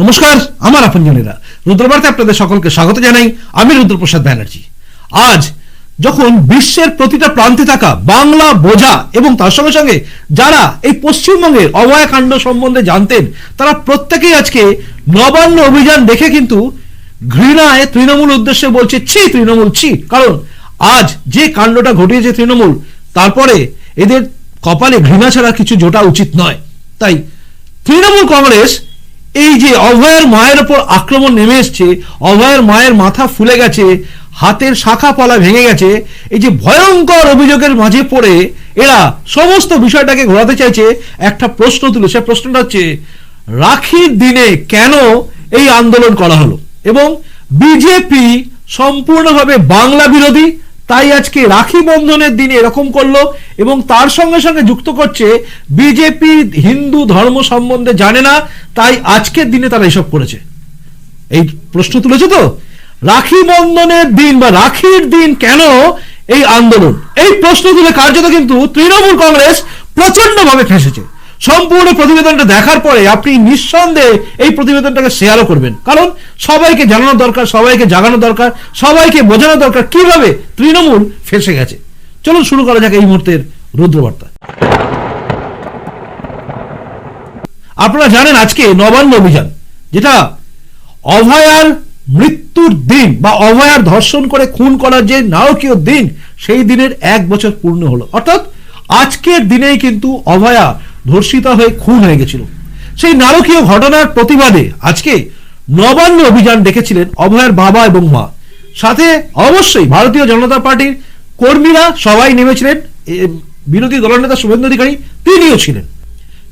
নমস্কার, আমার আপনজনেরা। রুদ্রবার্তে আপনাদের সকলকে স্বাগত জানাই, আমি রুদ্রপ্রসাদ ব্যানার্জি। আজ যখন বিশ্বের প্রতিটা প্রান্তে থাকা বাংলা, বোঝা এবং তার সঙ্গে সঙ্গে যারা এই পশ্চিমবঙ্গের অভয়াকাণ্ড সম্বন্ধে জানতেন, তারা প্রত্যেকেই আজকে নবান্ন অভিযান দেখে কিন্তু ঘৃণায় তৃণমূল উদ্দেশ্যে বলছে, ছি, তৃণমূল, ছি। কারণ আজ যে কাণ্ডটা ঘটিয়েছে তৃণমূল, তারপরে এদের কপালে ঘৃণা ছাড়া কিছু জোটা উচিত নয়। তাই তৃণমূল কংগ্রেস এই যে অভয়ের মায়ের ওপর আক্রমণ নেমে এসছে, অভয়ের মায়ের মাথা ফুলে গেছে, হাতের শাখা পালা ভেঙে গেছে, এই যে ভয়ঙ্কর অভিযোগের মাঝে পড়ে, এরা সমস্ত বিষয়টাকে ঘোরাতে চাইছে, একটা প্রশ্ন তুলে, সে প্রশ্নটা হচ্ছে, রাখির দিনে কেন এই আন্দোলন করা হলো? এবং বিজেপি সম্পূর্ণভাবে বাংলা বিরোধী, তাই আজকে রাখি বন্ধনের দিনে এরকম করল, এবং তার সঙ্গে সঙ্গে যুক্ত করছে, বিজেপি হিন্দু ধর্ম সম্বন্ধে জানে না তাই আজকের দিনে তারা এসব করেছে। এই প্রশ্ন তুলেছে তো? রাখি বন্ধনের দিন বা রাখির দিন কেন এই আন্দোলন? এই প্রশ্ন তুলে কার্যত কিন্তু তৃণমূল কংগ্রেস প্রচন্ডভাবে ফেঁসেছে সম্পূর্ণ প্রতিবেদনটা দেখার পরে আপনি নিঃসন্দেহে এই প্রতিবেদনটাকে শেয়ারও করবেন। কারণ সবাইকে জানানো দরকার, সবাইকে জাগানো দরকার, সবাইকে বোঝানো দরকার কীভাবে তৃণমূল ফেসে গেছে। চলুন শুরু করা যাক এই মুহূর্তের রুদ্রবার্তা। আপনারা জানেন আজকে নবান্ন অভিযান, যেটা অভয়ার মৃত্যুর দিন বা অভয়ার ধর্ষণ করে খুন করার যে নারকীয় দিন, সেই দিনের এক বছর পূর্ণ হলো। অর্থাৎ আজকের দিনেই কিন্তু অভয়া ধর্ষিতা হয়ে খুন হয়ে গেছিল। সেই নারকীয় ঘটনার প্রতিবাদে আজকে নবান্ন অভিযান ডেকেছিলেন অভয়ার বাবা এবং মা। সাথে অবশ্যই ভারতীয় জনতা পার্টির কর্মীরা সবাই নেমেছিলেন। বিরোধী দলনেতা শুভেন্দু অধিকারী তিনিও ছিলেন।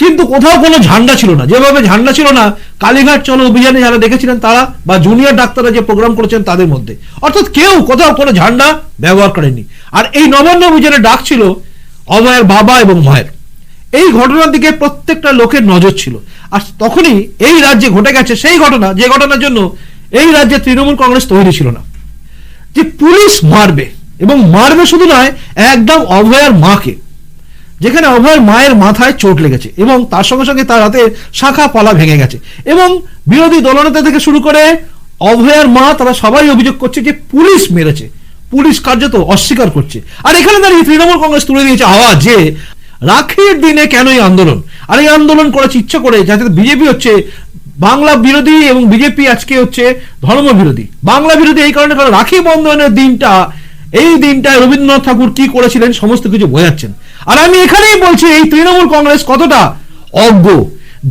কিন্তু কোথাও কোনো ঝান্ডা ছিল না। যেভাবে ঝান্ডা ছিল না, কালীঘাট চলো অভিযানে যারা দেখেছিলেন তারা বা জুনিয়র ডাক্তাররা যে প্রোগ্রাম করেছেন তাদের মধ্যে। অর্থাৎ কেউ কোথাও কোনো ঝান্ডা ব্যবহার করেনি আর এই নবান্ন অভিযানে ডাক ছিল অভয়ের বাবা এবং মায়ের। এই ঘটনার দিকে প্রত্যেকটা লোকের নজর ছিল। আর তখনই এই রাজ্যে ঘটে গেছে সেই ঘটনা, যে ঘটনার জন্য এই রাজ্যে তৃণমূল কংগ্রেস তৈরি ছিল না। যে পুলিশ মারবে, এবং মারবে শুধু নয়, একদম অভয়ার মাকে। যেখানে অভয়ের মায়ের মাথায় চোট লেগেছে এবং তার সঙ্গে সঙ্গে তার হাতে শাখা পালা ভেঙে গেছে এবং বিরোধী দলনেতা থেকে শুরু করে অভয়ার মা, তারা সবাই অভিযোগ করছে যে পুলিশ মেরেছে। পুলিশ কার্যত অস্বীকার করছে। আর এখানে দাঁড়িয়ে তৃণমূল কংগ্রেস তুলে দিয়েছে আওয়াজ যে রাখির দিনে কেন এই আন্দোলন? আর এই আন্দোলন করেছে ইচ্ছা করে যাতে বিজেপি হচ্ছে বাংলা বিরোধী এবং বিজেপি আজকে হচ্ছে ধর্ম বিরোধী বাংলা বিরোধী এই কারণে কারণ রাখি বন্ধনের দিনটা এই দিনটায় রবীন্দ্রনাথ ঠাকুর কি করেছিলেন সমস্ত কিছু বোঝাচ্ছেন। আর আমি এখানেই বলছি, এই তৃণমূল কংগ্রেস কতটা অজ্ঞ।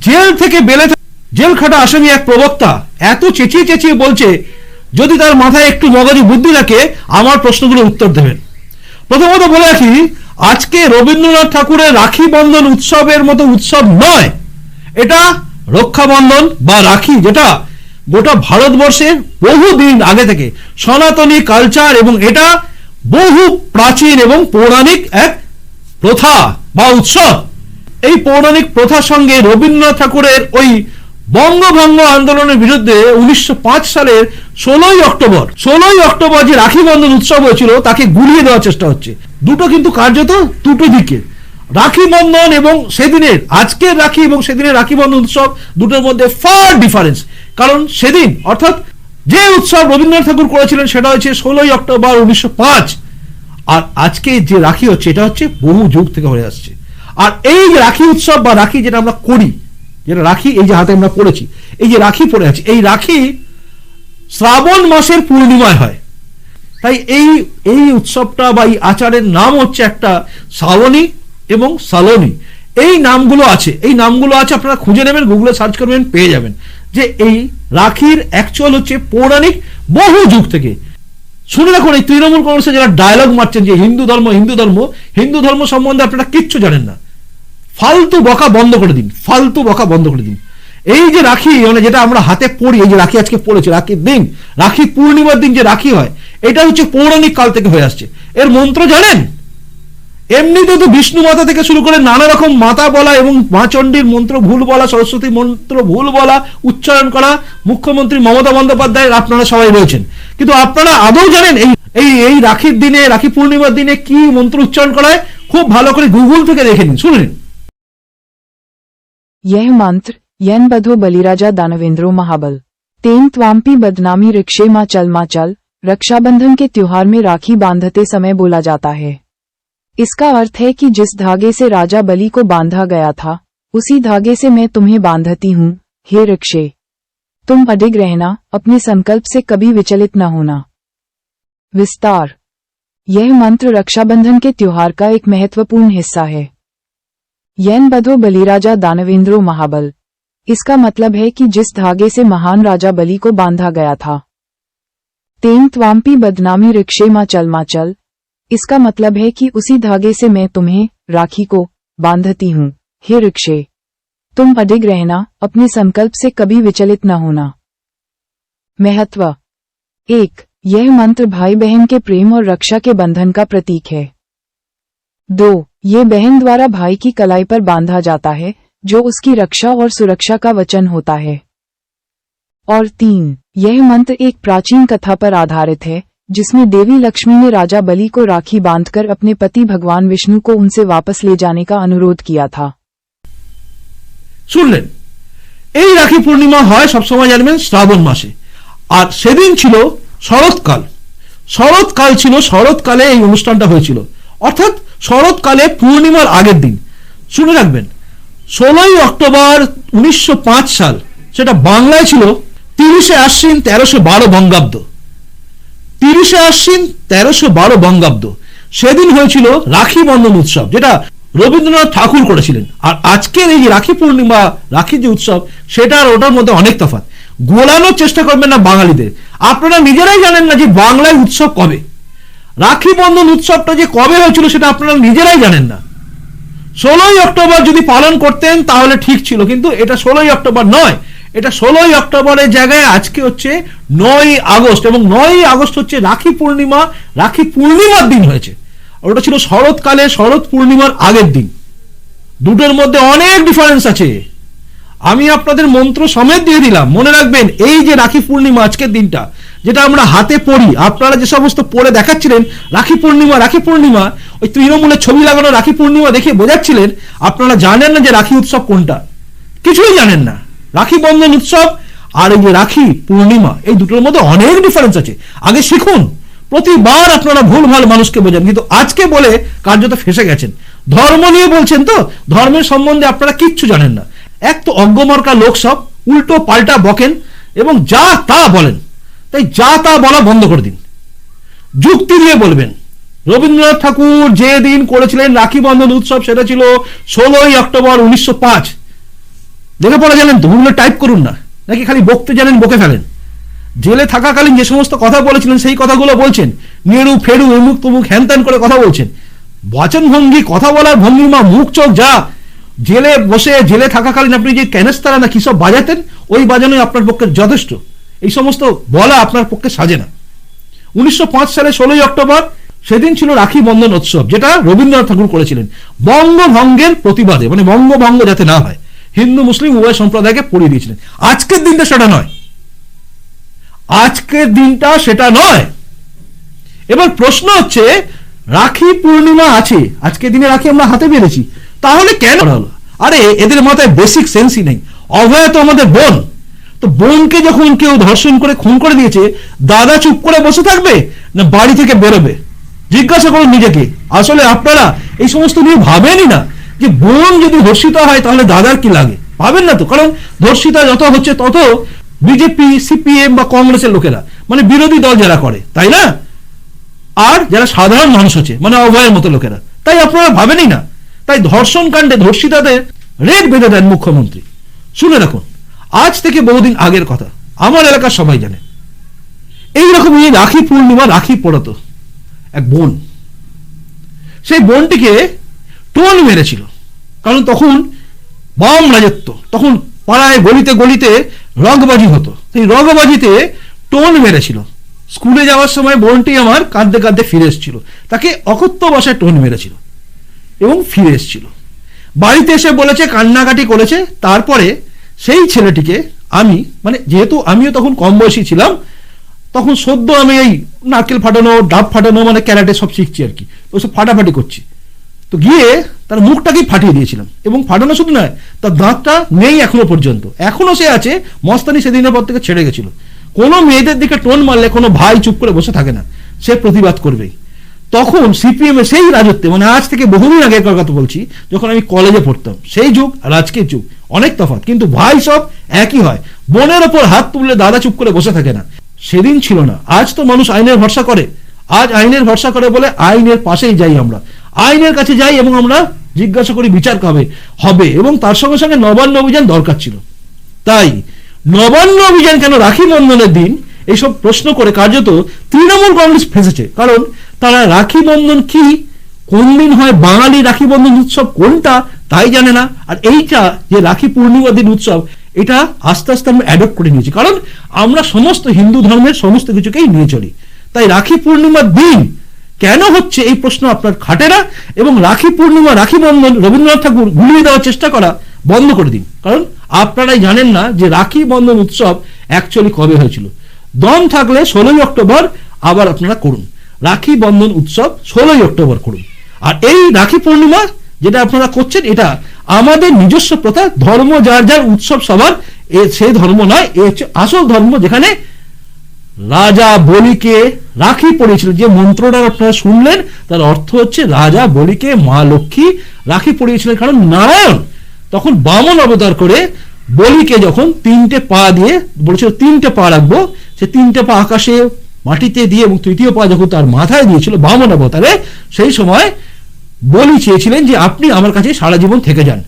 জেল থেকে বেলে জেল খাটা আসামি এক প্রবক্তা এত চেঁচিয়ে চেঁচিয়ে বলছে, যদি তার মাথায় একটু মগজে বুদ্ধি থাকে আমার প্রশ্নগুলো উত্তর দেবেন। প্রথমত বলে রাখি, আজকে রবীন্দ্রনাথ ঠাকুরের রাখি বন্ধন উৎসবের মতো উৎসব নয়। এটা রক্ষাবন্ধন বা রাখি, যেটা গোটা ভারতবর্ষের বহু দিন আগে থেকে। সনাতনী কালচার এবং এটা বহু প্রাচীন এবং পৌরাণিক এক প্রথা বা উৎসব। এই পৌরাণিক প্রথার সঙ্গে রবীন্দ্রনাথ ঠাকুরের ওই বঙ্গভঙ্গ আন্দোলনের বিরুদ্ধে উনিশশো পাঁচ সালের ষোলোই অক্টোবর ষোলোই অক্টোবর যে রাখি বন্ধন উৎসব হয়েছিল তাকে গুলিয়ে দেওয়ার চেষ্টা হচ্ছে। দুটো কিন্তু কার্যত দুটো দিকে। রাখি বন্ধন এবং সেদিনের, আজকের রাখি এবং সেদিনের রাখি বন্ধন উৎসব দুটোর মধ্যে ফার ডিফারেন্স কারণ সেদিন, অর্থাৎ যে উৎসব রবীন্দ্রনাথ ঠাকুর করেছিলেন সেটা হচ্ছে ষোলোই অক্টোবর উনিশশো পাঁচ। আর আজকে যে রাখি হচ্ছে, এটা হচ্ছে বহু যুগ থেকে হয়ে আসছে। আর এই রাখি উৎসব বা রাখি যেটা আমরা করি, যেটা রাখি, এই যে হাতে আমরা পড়েছি, এই যে রাখি পড়ে আছে, এই রাখি শ্রাবণ মাসের পূর্ণিমায় হয়। তাই এই এই উৎসবটা বা এই আচারের নাম হচ্ছে একটা শ্রাবণী এবং সালনী। এই নামগুলো আছে, এই নামগুলো আছে, আপনারা খুঁজে নেবেন গুগলে সার্চ করবেন, পেয়ে যাবেন। যে এই রাখির অ্যাকচুয়াল হচ্ছে পৌরাণিক বহু যুগ থেকে। শুনে রাখুন, এই তৃণমূল কংগ্রেসে যারা ডায়লগ মারছেন যে হিন্দু ধর্ম হিন্দু ধর্ম হিন্দু ধর্ম সম্বন্ধে আপনারা কিচ্ছু জানেন না। ফালতু বকা বন্ধ করে দিন, ফালতু বকা বন্ধ করে দিন। এই যে রাখি মানে যেটা আমরা হাতে পড়ি, এই যে রাখি আজকে পড়েছে, রাখির দিন, রাখি পূর্ণিমার দিন যে রাখি হয়, এটা হচ্ছে পৌরাণিক কাল থেকে হয়ে আসছে। এর মন্ত্র জানেন? এমনিতে তো বিষ্ণু মাতা থেকে শুরু করে নানা রকম মাতা বলা এবং মা চণ্ডীর মন্ত্র ভুল বলা সরস্বতী মন্ত্র ভুল বলা উচ্চারণ করা মুখ্যমন্ত্রী মমতা বন্দ্যোপাধ্যায় আপনারা সবাই রয়েছেন কিন্তু আপনারা আদৌ জানেন এই এই এই রাখির দিনে রাখি পূর্ণিমার দিনে কি মন্ত্র উচ্চারণ করা হয় খুব ভালো করে গুগল থেকে দেখে নিন শুনুন यह मंत्र यन बधो बलिराजा दानवेंद्रो महाबल तेन त्वाम्पी बदनामी रिक्शे मा चल मा चल रक्षाबंधन के त्योहार में राखी बांधते समय बोला जाता है इसका अर्थ है कि जिस धागे से राजा बलि को बांधा गया था, उसी धागे से मैं तुम्हें बांधती हूँ, हे रिक्शे तुम अडिग रहना, अपने संकल्प से कभी विचलित न होना। विस्तार। यह मंत्र रक्षाबंधन के त्योहार का एक महत्वपूर्ण हिस्सा है। यन बधो बलिराजा दानवेंद्रो महाबल। इसका मतलब है कि जिस धागे से महान राजा बलि को बांधा गया था। तेन त्वाम्पी बदनामी रिक्शे मा चल मा चल। इसका मतलब है कि उसी धागे से मैं तुम्हें, राखी को, बांधती हूँ। हे रिक्शे तुम अडिग रहना, अपने संकल्प से कभी विचलित न होना। महत्व, एक, यह मंत्र भाई बहन के प्रेम और रक्षा के बंधन का प्रतीक है। दो, ये बहन द्वारा भाई की कलाई पर बांधा जाता है, जो उसकी रक्षा और सुरक्षा का वचन होता है। और तीन, यह मंत्र एक प्राचीन कथा पर आधारित है जिसमें देवी लक्ष्मी ने राजा बलि को राखी बांधकर अपने पति भगवान विष्णु को उनसे वापस ले जाने का अनुरोध किया था শুনলেন এই রাখি পূর্ণিমা হয় সবসময় জানবেন শ্রাবণ মাসে আর সেদিন ছিল শরৎকাল শরৎকাল ছিল শরৎকালে এই অনুষ্ঠানটা হয়েছিল অর্থাৎ শরৎকালে পূর্ণিমার আগের দিন শুনে রাখবেন ষোলোই অক্টোবর উনিশশো সাল সেটা বাংলায় ছিল তিরিশে আশ্বিন তেরোশো বারো বঙ্গাব্দ তিরিশে আশ্বিন তেরোশো বারো বঙ্গাব্দ। সেদিন হয়েছিল রাখি বন্ধন উৎসব, যেটা রবীন্দ্রনাথ ঠাকুর করেছিলেন। আর আজকের এই রাখি পূর্ণিমা, রাখি যে উৎসব, সেটা আর ওটার মধ্যে অনেক তফাৎ। গোলানোর চেষ্টা করবেন না বাঙালিদের। আপনারা নিজেরাই জানেন না যে বাংলায় উৎসব কবে। রাখি বন্ধন উৎসবটা যে কবে হয়েছিল সেটা আপনারা নিজেরাই জানেন না। ষোলোই অক্টোবর যদি পালন করতেন তাহলে ঠিক ছিল, কিন্তু এটা ষোলোই অক্টোবর নয়। এটা ষোলোই অক্টোবরের জায়গায় আজকে হচ্ছে নয় আগস্ট এবং নয় আগস্ট হচ্ছে রাখি পূর্ণিমা, রাখি পূর্ণিমার দিন হয়েছে। ওটা ছিল শরৎকালে, শরৎ পূর্ণিমার আগের দিন। দুটোর মধ্যে অনেক ডিফারেন্স আছে। আমি আপনাদের মন্ত্র সমেত দিয়ে দিলাম। মনে রাখবেন, এই যে রাখি পূর্ণিমা আজকের দিনটা, যেটা আমরা হাতে পড়ি, আপনারা যে সমস্ত পড়ে দেখাচ্ছিলেন, রাখি পূর্ণিমা রাখি পূর্ণিমা, ওই তৃণমূলের ছবি লাগানো রাখি পূর্ণিমা দেখে বোঝাচ্ছিলেন, আপনারা জানেন না যে রাখি উৎসব কোনটা। কিছুই জানেন না। রাখি বন্ধন উৎসব আর এই যে রাখি পূর্ণিমা, এই দুটোর মধ্যে অনেক ডিফারেন্স আছে। আগে শিখুন, প্রতিবার আপনারা ভুল ভালো মানুষকে বোঝান, কিন্তু আজকে বলে কার্যত ফেসে গেছেন। ধর্ম নিয়ে বলছেন তো, ধর্মের সম্বন্ধে আপনারা কিচ্ছু জানেন না। এক তো অজ্ঞমর্কা লোক সব, উল্টো পাল্টা বকেন, এবং যা তা বলেন, তাই যা তা বলা বন্ধ করে দিন। যুক্তি দিয়ে বলবেন, রবীন্দ্রনাথ ঠাকুর যে দিন করেছিলেন রাখি বন্ধন উৎসব, সেটা ছিল ষোলোই অক্টোবর উনিশশো পাঁচ। পাঁচ দেখে পড়া জানেন তো গুগলে টাইপ করুন না। নাকি খালি বকতে জানেন, বকে ফেলেন? জেলে থাকাকালীন যে সমস্ত কথা বলেছিলেন, সেই কথাগুলো বলছেন। নেড়ু ফেরু এমুক তমুক হ্যান করে কথা বলছেন। বচন ভঙ্গি কথা বলার ভঙ্গিমা মুখ, চোখ, যা। জেলে বসে, জেলে থাকাকালীন আপনি যে ক্যানেস্তারা না কি সব বাজাতেন, ওই বাজানোই আপনার পক্ষে যথেষ্ট। এই সমস্ত বলা আপনার পক্ষে সাজে না। উনিশশো পাঁচ সালে ষোলোই অক্টোবর, সেদিন ছিল রাখি বন্ধন উৎসব, যেটা রবীন্দ্রনাথ ঠাকুর করেছিলেন। বঙ্গভঙ্গের প্রতিবাদে মানে বঙ্গভঙ্গ যাতে না হয়। হিন্দু, মুসলিম উভয় সম্প্রদায়কে পড়িয়ে দিয়েছিলেন। আজকের দিনটা সেটা নয়। আজকের দিনটা সেটা নয়। এবার প্রশ্ন হচ্ছে, রাখি পূর্ণিমা আছে, আজকের দিনে রাখি আমরা হাতে পেরেছি, তাহলে কেন হলো? আরে, এদের মাথায় বেসিক সেন্সই নেই। অভয়া তো আমাদের বোন। তো বোনকে যখন কেউ ধর্ষণ করে, খুন করে দিয়েছে, দাদা চুপ করে বসে থাকবে না বাড়ি থেকে বেরোবে? জিজ্ঞাসা করুন নিজেকে। আসলে আপনারা এই সমস্ত নিয়ে ভাবেনই না। যে বোন যদি ধর্ষিত হয়, তাহলে দাদার কি লাগে? ভাবেন না তো, কারণ ধর্ষিতা যত হচ্ছে তত বিজেপি, সিপিএম বা কংগ্রেসের লোকেরা মানে বিরোধী দল যারা করে, তাই না? আর যারা সাধারণ মানুষ আছে মানে অভয়ের মতো লোকেরা, তাই আপনারা ভাবেনই না। তাই ধর্ষণ কাণ্ডে ধর্ষিতাদের রেট বেঁধে দেন মুখ্যমন্ত্রী। শুনে রাখুন, আজ থেকে বহুদিন আগের কথা, আমার এলাকার সবাই জানে। এইরকম এই রাখি পূর্ণিমা রাখি পড়াতো, এক বোন। সেই বোনটিকে টোন মেরেছিল। কারণ তখন বাম রাজত্ব, তখন পাড়ায় গলিতে গলিতে রগবাজি হতো। সেই রগবাজিতে টোন মেরেছিল। স্কুলে যাওয়ার সময় বোনটি আমার কাঁদতে কাঁদতে ফিরে এসেছিল। তাকে অকথ্য ভাষায় টোন মেরেছিল এবং ফিরে এসেছিল। বাড়িতে এসে বলেছে, কান্নাকাটি করেছে। তারপরে সেই ছেলেটিকে আমি মানে যেহেতু আমিও তখন কম বয়সী ছিলাম, তখন সদ্য আমি এই নারকেল ফাটানো, ডাব ফাটানো মানে ক্যারাটে সব শিখছি আর কি। ওসব ফাটাফাটি করছি। তো গিয়ে তার মুখটাকেই ফাটিয়ে দিয়েছিলাম। এবং ফাটানো শুধু নয়, তার দাঁতটা নেই এখনও পর্যন্ত। এখনও সে আছে, মস্তানি সেদিনের পর থেকে ছেড়ে গেছিল। কোনো মেয়েদের দিকে টোন মারলে কোনো ভাই চুপ করে বসে থাকে না। সে প্রতিবাদ করবেই। তখন সিপিএম এর সেই রাজত্বে মানে আজ থেকে বহুদিন আগেকার কথা বলছি, যখন আমি কলেজে পড়তাম, সেই যুগ আর আজকের যুগ, অনেক তফাৎ। কিন্তু ভাই সব একই হয়। বোনের ওপর হাত তুললে দাদা চুপ করে বসে থাকে না। সেদিন ছিল না। আজ তো মানুষ আইনের ভরসা করে। আজ আইনের ভরসা করে বলে আইনের পাশেই যাই আমরা। আইনের কাছে যাই এবং আমরা জিজ্ঞাসা করি, বিচার কবে হবে? এবং তার সঙ্গে সঙ্গে নবান্ন অভিযান দরকার ছিল। তাই নবান্ন অভিযান কেন রাখি বন্ধনের দিন? এইসব প্রশ্ন করে কার্যত তৃণমূল কংগ্রেস ফেসেছে। কারণ তারা রাখি বন্ধন কি? কোন দিন হয় বাঙালি রাখি বন্ধন উৎসব? কোনটা? তাই জানে না। আর এইটা যে রাখি পূর্ণিমা দিন উৎসব, এটা আস্তে আস্তে আমরা অ্যাডপ্ট করে নিয়েছি। কারণ আমরা সমস্ত হিন্দু ধর্মের সমস্ত কিছুকেই নিয়ে চলি। তাই রাখি পূর্ণিমার দিন কেন হচ্ছে এই প্রশ্ন আপনার খাটে না এবং রাখি পূর্ণিমা, রাখি বন্ধন, রবীন্দ্রনাথ ঠাকুর গুলিয়ে দেওয়ার চেষ্টা করা বন্ধ করে দিন। কারণ আপনারাই জানেন না যে রাখি বন্ধন উৎসব অ্যাকচুয়ালি কবে হয়েছিল। দম থাকলে ষোলোই অক্টোবর আবার আপনারা করুন। রাখি বন্ধন উৎসব ষোলোই অক্টোবর করুন। আর এই রাখি পূর্ণিমা যেটা আপনারা করছেন, এটা আমাদের নিজস্ব প্রথা, ধর্ম যার যার উৎসব সবার সেই ধর্ম নয়, এ হচ্ছে আসল ধর্ম যেখানে রাজা বলিকে রাখি পড়িয়েছিল। যে মন্ত্রটা আপনারা শুনলেন, তার অর্থ হচ্ছে রাজা বলিকে মা লক্ষ্মী রাখি পড়িয়েছিলেন। কারণ নারায়ণ তখন বামন অবতার করে বলিকে যখন তিনটে পা দিয়ে বলেছিল, তিনটে পা রাখব। সে তিনটে পা আকাশে, মাটিতে দিয়ে এবং তৃতীয় পা যখন তার মাথায় দিয়েছিল বামন অবতারে, সেই সময় বলি চেয়েছিলেন যে, আপনি আমার কাছে সারা জীবন থেকে যান।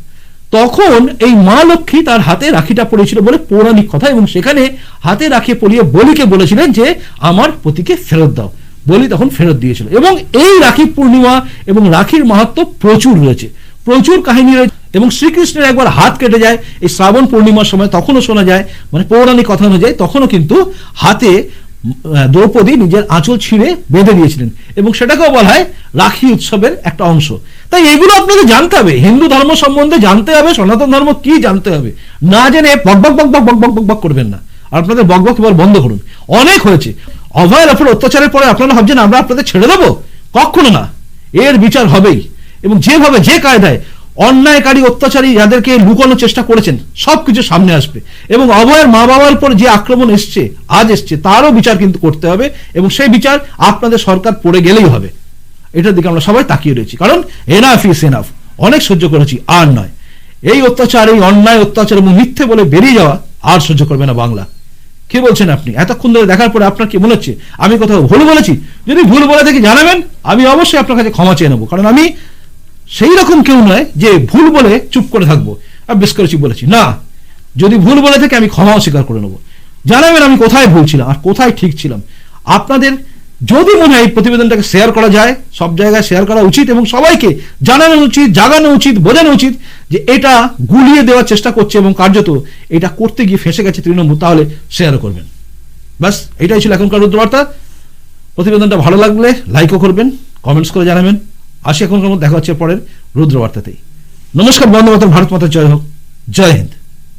তখন এই মা লক্ষ্মী তার হাতে রাখিটা পড়েছিল বলে পৌরাণিক কথা এবং সেখানে হাতে রাখি পরিয়ে বলিকে বলেছিলেন যে, আমার পতিকে ফেরত দাও। বলি তখন ফেরত দিয়েছিল। এবং এই রাখি পূর্ণিমা এবং রাখির মাহাত্ম প্রচুর রয়েছে। প্রচুর কাহিনী রয়েছে এবং শ্রীকৃষ্ণের একবার হাত কেটে যায়। এই শ্রাবণ পূর্ণিমার সময় তখনও শোনা যায়। মানে পৌরাণিক কথা অনুযায়ী তখনও কিন্তু হাতে দ্রৌপদী নিজের আঁচল ছিঁড়ে বেঁধে দিয়েছিলেন এবং সেটাকেও বলা হয় রাখি উৎসবের একটা অংশ। তাই এগুলো আপনাকে জানতে হবে। হিন্দু ধর্ম সম্বন্ধে জানতে হবে, সনাতন ধর্ম কি জানতে হবে? না জেনে বক বক বক বক বক বক বক বক করবেন না। আপনাদের বক বক এবার বন্ধ করুন। অনেক হয়েছে। অভয়ের ওপর অত্যাচারের পরে আপনারা ভাবছেন, আমরা আপনাদের ছেড়ে দেবো? কখনো না। এর বিচার হবেই। এবং যেভাবে যে কায়দায় অন্যায়কারী অত্যাচারী যাদেরকে লুকানোর চেষ্টা করেছেন, সবকিছু সামনে আসবে। এবং অভয়ের মা বাবার উপর যে আক্রমণ এসছে, আজ এসছে, তারও বিচার কিন্তু করতে হবে এবং সেই বিচার আপনাদের সরকার পড়ে গেলেই হবে। এটার দিকে আমরা সবাই তাকিয়ে রয়েছি। কারণ এনাফ ইস এনাফ অনেক সহ্য করেছি, আর নয়। এই অত্যাচার, এই অন্যায় অত্যাচার এবং মিথ্যে বলে বেরিয়ে যাওয়া আর সহ্য করবে না বাংলা। কি বলছেন আপনি? এতক্ষণ ধরে দেখার পরে আপনার কি মনে হচ্ছে? আমি কোথাও ভুল বলেছি? যদি ভুল বলে থাকি জানাবেন, আমি অবশ্যই আপনার কাছে ক্ষমা চেয়ে নেব। কারণ আমি সেই রকম কেউ নয় যে ভুল বলে চুপ করে থাকব। আর বেশ করেছি বলেছি। না, যদি ভুল বলে থেকে আমি ক্ষমাও স্বীকার করে নেব। জানাবেন আমি কোথায় ভুল ছিলাম আর কোথায় ঠিক ছিলাম। আপনাদের যদি মনে হয় এই প্রতিবেদনটাকে শেয়ার করা যায়, সব জায়গায় শেয়ার করা উচিত এবং সবাইকে জানানো উচিত, জাগানো উচিত, বোঝানো উচিত যে এটা গুলিয়ে দেওয়ার চেষ্টা করছে এবং কার্যত এটা করতে গিয়ে ফেসে গেছে তৃণমূল, তাহলে শেয়ারও করবেন। ব্যাস, এটাই ছিল এখনকার রুদ্রবার্তা। প্রতিবেদনটা ভালো লাগলে লাইকও করবেন কমেন্টস করে জানাবেন। আসি এখনকার মধ্যে, দেখা হচ্ছে পরের রুদ্রবার্তাতেই। নমস্কার বন্ধু মাতা ভারত মাতা জয় হোক। জয় হিন্দ।